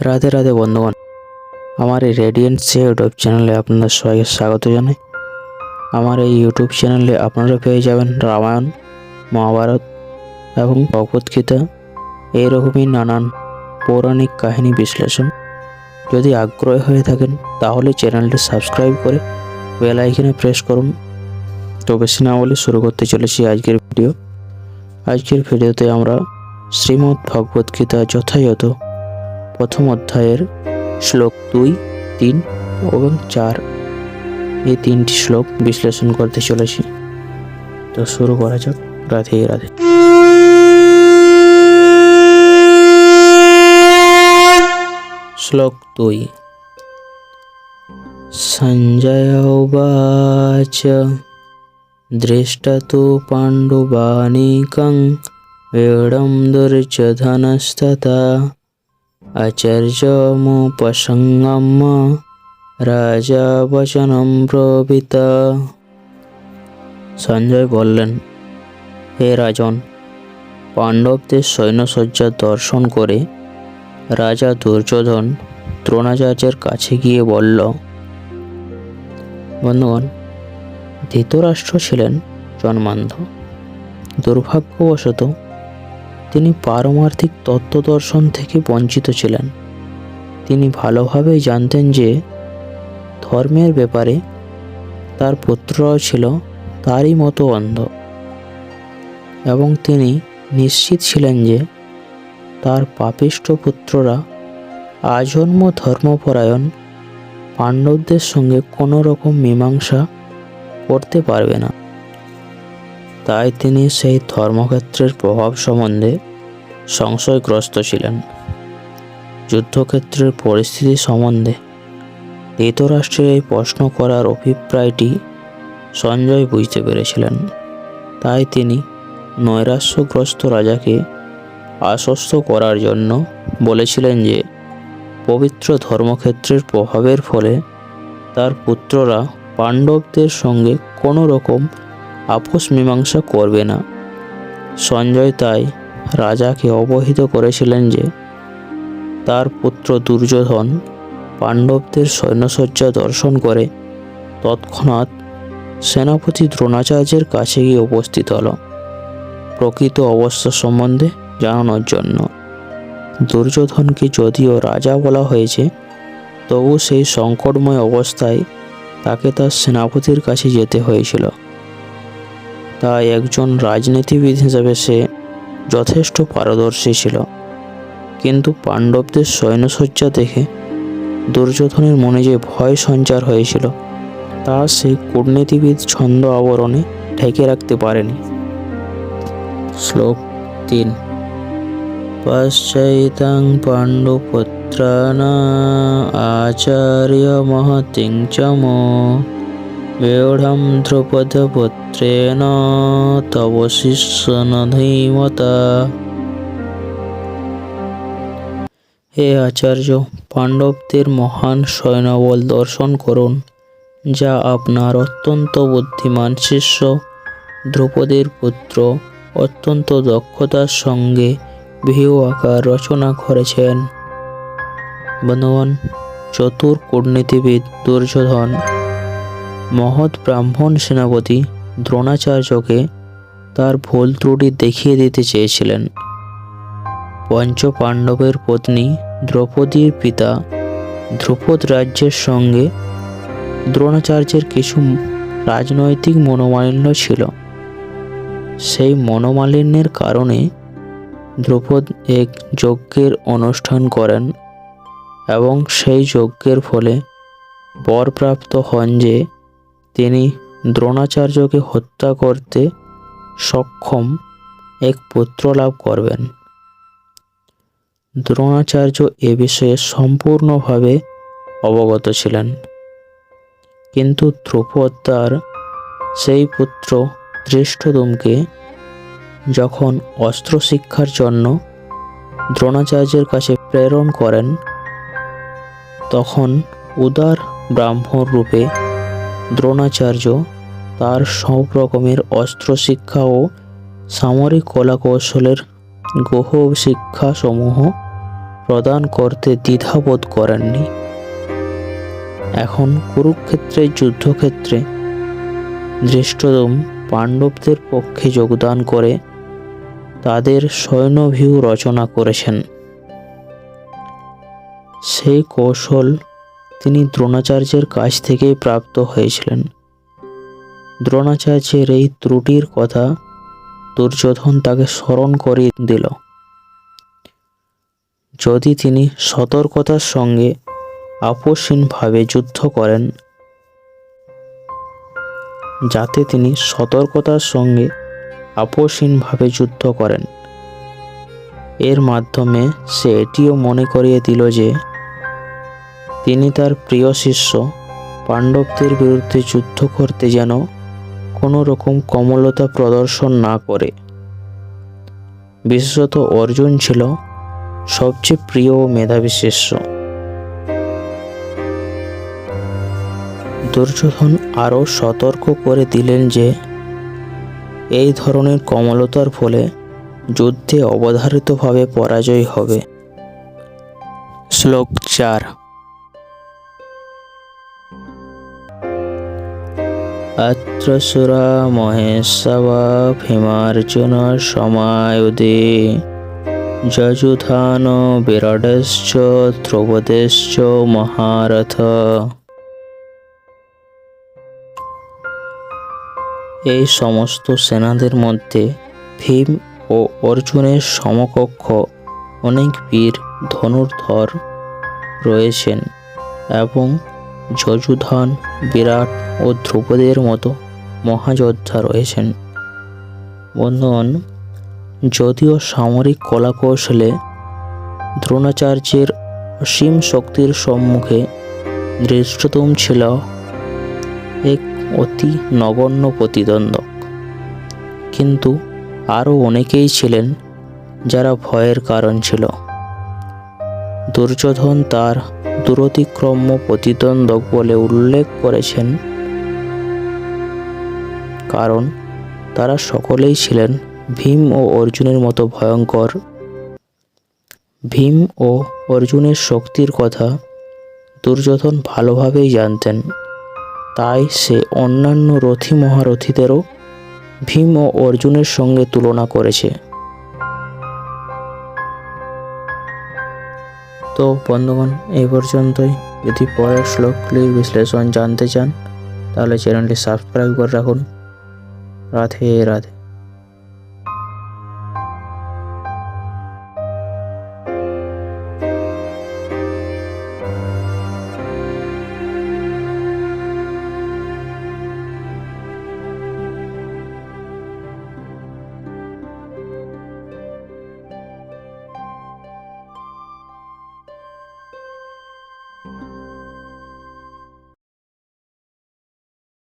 রাধে রাধে বন্ধুগণ, আমার এই রেডিয়েন্ট সে ইউটিউব চ্যানেলে আপনাদের সবাইকে স্বাগত জানাই। আমার এই ইউটিউব চ্যানেলে আপনারা পেয়ে যাবেন রামায়ণ, মহাভারত এবং ভগবদ্গীতা এইরকমই নানান পৌরাণিক কাহিনী বিশ্লেষণ। যদি আগ্রহী হয়ে থাকেন, তাহলে চ্যানেলটি সাবস্ক্রাইব করে বেল আইকনে প্রেস করুন। তো বেশি না বলে শুরু করতে চলেছি আজকের ভিডিও আজকের ভিডিওতে আমরা শ্রীমদ্ ভগবদ্গীতা যথাযথ প্রথম অধ্যায়ের শ্লোক দুই তিন এবং চার এই তিনটি শ্লোক বিশ্লেষণ করতে চলেছি তো শুরু করা যাক রাধে রাধে শ্লোক দুই সঞ্জয় উবাচ দৃষ্টতু পাণ্ডুবানিকং वेडं दुर्योधनस्तथा আচার্যমুপসঙ্গম রাজা বচনম প্রবৃত সঞ্জয় বললেন, হে রাজন, পাণ্ডবদের সৈন্যসজ্জা দর্শন করে রাজা দুর্যোধন দ্রোণাচার্যের কাছে গিয়ে বলল, বন্ধুগণ, ধৃতরাষ্ট্র ছিলেন জন্মান্ধ। দুর্ভাগ্যবশত তিনি পারমার্থিক তত্ত্ব দর্শন থেকে বঞ্চিত ছিলেন। তিনি ভালোভাবেই জানতেন যে ধর্মের ব্যাপারে তার পুত্ররাও ছিল তারই মতো অন্ধ এবং তিনি নিশ্চিত ছিলেন যে তার পাপিষ্ঠ পুত্ররা আজন্ম ধর্মপরায়ণ পাণ্ডবদের সঙ্গে কোনো রকম মীমাংসা করতে পারবে না। তাই তিনি সেই ধর্মক্ষেত্রের প্রভাব সম্বন্ধে সংশয়গ্রস্ত ছিলেন। যুদ্ধক্ষেত্রের পরিস্থিতি সম্বন্ধে ধৃতরাষ্ট্রের এই প্রশ্ন করার অভিপ্রায়টি সঞ্জয় বুঝতে পেরেছিলেন। তাই তিনি নৈরাশ্যগ্রস্ত রাজাকে আশ্বস্ত করার জন্য বলেছিলেন যে, পবিত্র ধর্মক্ষেত্রের প্রভাবের ফলে তার পুত্ররা পাণ্ডবদের সঙ্গে কোনো রকম আপোষ মীমাংসা করবে না। সঞ্জয় তাই রাজাকে অবহিত করেছিলেন যে, তার পুত্র দুর্যোধন পাণ্ডবদের সৈন্যসজ্জা দর্শন করে তৎক্ষণাৎ সেনাপতি দ্রোণাচার্যের কাছে গিয়ে উপস্থিত হল। প্রকৃত অবস্থা সম্বন্ধে জানানোর জন্য। দুর্যোধনকে যদিও রাজা বলা হয়েছে, তবু সেই সংকটময় অবস্থায় তাকে তার সেনাপতির কাছে যেতে হয়েছিল। তাই একজন রাজনীতিবিদ হিসেবে সে যথেষ্ট পারদর্শী ছিল। কিন্তু পাণ্ডবদের সৈন্যসজ্জা দেখে দুর্যোধনের মনে যে ভয় সঞ্চার হয়েছিল, তা সে কূটনীতিবিদ ছন্দ আবরণে ঢেকে রাখতে পারেনি। শ্লোক তিন। পশ্চৈতাং পাণ্ডুপুত্রানা আচার্য মহতিং চম। দ্রৌপদপুত্রেণ তব শিষ্য ধীমতা হে আচার্য পাণ্ডবদের মহান সৈন্যবল দর্শন করুন যা আপনার অত্যন্ত বুদ্ধিমান শিষ্য দ্রৌপদীর পুত্র অত্যন্ত দক্ষতার সঙ্গে ভিউ আকার রচনা করেছেন বন্ধুগণ চতুর কূটনীতিবিদ দুর্যোধন মহৎ ব্রাহ্মণ সেনাপতি দ্রোণাচার্যকে তার ভুল ত্রুটি দেখিয়ে দিতে চেয়েছিলেন। পঞ্চ পাণ্ডবের পত্নী দ্রৌপদীর পিতা ধ্রুপদ রাজ্যের সঙ্গে দ্রোণাচার্যের কিছু রাজনৈতিক মনোমালিন্য ছিল। সেই মনোমালিন্যের কারণে দ্রৌপদ এক যজ্ঞের অনুষ্ঠান করেন এবং সেই যজ্ঞের ফলে বরপ্রাপ্ত হন যে তিনি দ্রোণাচার্যকে হত্যা করতে সক্ষম এক পুত্র লাভ করবেন। দ্রোণাচার্য এ বিষয়ে সম্পূর্ণভাবে অবগত ছিলেন। কিন্তু ধ্রুপদ তার সেই পুত্র ধৃষ্টদুমকে যখন অস্ত্র শিক্ষার জন্য দ্রোণাচার্যের কাছে প্রেরণ করেন, তখন উদার ব্রাহ্মণ রূপে দ্রোণাচার্য তার সব রকমের অস্ত্র শিক্ষা ও সামরিক কলাকৌশলের গহ শিক্ষাসমূহ প্রদান করতে দ্বিধাবোধ করেননি। এখন কুরুক্ষেত্রের যুদ্ধক্ষেত্রে ধৃষ্টদম পাণ্ডবদের পক্ষে যোগদান করে তাদের সৈন্যভিউ রচনা করেছেন। সেই কৌশল তিনি দ্রোণাচার্যের কাছ থেকেই প্রাপ্ত হয়েছিলেন। দ্রোণাচার্যের এই ত্রুটির কথা দুর্যোধন তাকে স্মরণ করিয়ে দিল। যদি তিনি সতর্কতার সঙ্গে আপোষহীনভাবে যুদ্ধ করেন, যাতে তিনি সতর্কতার সঙ্গে আপোষহীনভাবে যুদ্ধ করেন, এর মাধ্যমে সে এটিও মনে করিয়ে দিল যে তিনি তার প্রিয় শিষ্য পাণ্ডবদের বিরুদ্ধে যুদ্ধ করতে যেন কোনো রকম কমলতা প্রদর্শন না করে। বিশেষত অর্জুন ছিল সবচেয়ে প্রিয় ও মেধাবী শিষ্য। দুর্যোধন আরও সতর্ক করে দিলেন যে, এই ধরনের কমলতার ফলে যুদ্ধে অবধারিতভাবে পরাজয় হবে। শ্লোক চার। আত্রসুরা মহেশবা ভীমার্জুন সমায়ুদে যযুথান বিরাটশ্চ দ্রৌপদেশ্চ মহারথ এই সমস্ত সেনাদের মধ্যে ভীম ও অর্জুনের সমকক্ষ অনেক বীর ধনুর্ধর রয়েছেন এবং যযুধন বিরাট ও ধ্রুপদের মতো মহাযোদ্ধা রয়েছেন। বন্ধুগণ, যদিও সামরিক কলাকৌশলে দ্রোণাচার্যের অসীম শক্তির সম্মুখে দৃষ্টতম ছিল এক অতি নগণ্য প্রতিদ্বন্দ্বক। কিন্তু আরও অনেকেই ছিলেন যারা ভয়ের কারণ ছিল। দুর্যোধন তার দূরতিক্রম্য প্রতিদ্বন্দ্বক বলে উল্লেখ করেছেন কারণ তারা সকলেই ছিলেন ভীম ও অর্জুনের মতো ভয়ঙ্কর। ভীম ও অর্জুনের শক্তির কথা দুর্যোধন ভালোভাবেই জানতেন। তাই সে অন্যান্য রথী মহারথীদেরও ভীম ও অর্জুনের সঙ্গে তুলনা করেছে। তো বন্ধুগণ, এই পর্যন্তই। যদি পরের শ্লোকগুলির বিশ্লেষণ জানতে চান, তাহলে চ্যানেলটি সাবস্ক্রাইব করে রাখুন। রাধে রাধে